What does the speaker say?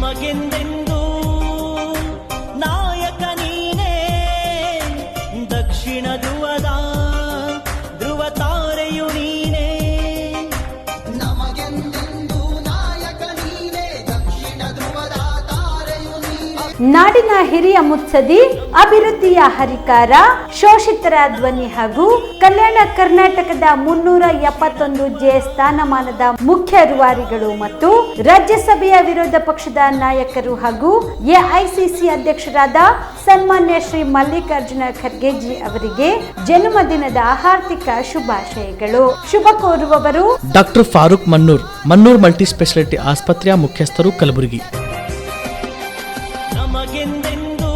ನಮಗೆಂದೆಂದು? ನಾಯಕ ನೀನೇ ದಕ್ಷಿಣ ಧ್ರುವದ ನಾಡಿನ ಹಿರಿಯ ಮುತ್ಸದಿ ಅಭಿವೃದ್ಧಿಯ ಹರಿಕಾರ, ಶೋಷಿತರ ಧ್ವನಿ ಹಾಗೂ ಕಲ್ಯಾಣ ಕರ್ನಾಟಕದ ಮುನ್ನೂರ ಎಪ್ಪತ್ತೊಂದು ಜೆ ಸ್ಥಾನಮಾನದ ಮುಖ್ಯ ರೂವಾರಿಗಳು ಮತ್ತು ರಾಜ್ಯಸಭೆಯ ವಿರೋಧ ಪಕ್ಷದ ನಾಯಕರು ಹಾಗೂ ಎಐಸಿಸಿ ಅಧ್ಯಕ್ಷರಾದ ಸನ್ಮಾನ್ಯ ಶ್ರೀ ಮಲ್ಲಿಕಾರ್ಜುನ ಖರ್ಗೆಜಿ ಅವರಿಗೆ ಜನ್ಮದಿನದ ಹಾರ್ದಿಕ ಶುಭಾಶಯಗಳು. ಶುಭ ಕೋರುವವರು doctor Farooq Mannur Mannur multi speciality ಆಸ್ಪತ್ರೆಯ ಮುಖ್ಯಸ್ಥರು ಕಲಬುರಗಿ. alguien dentro.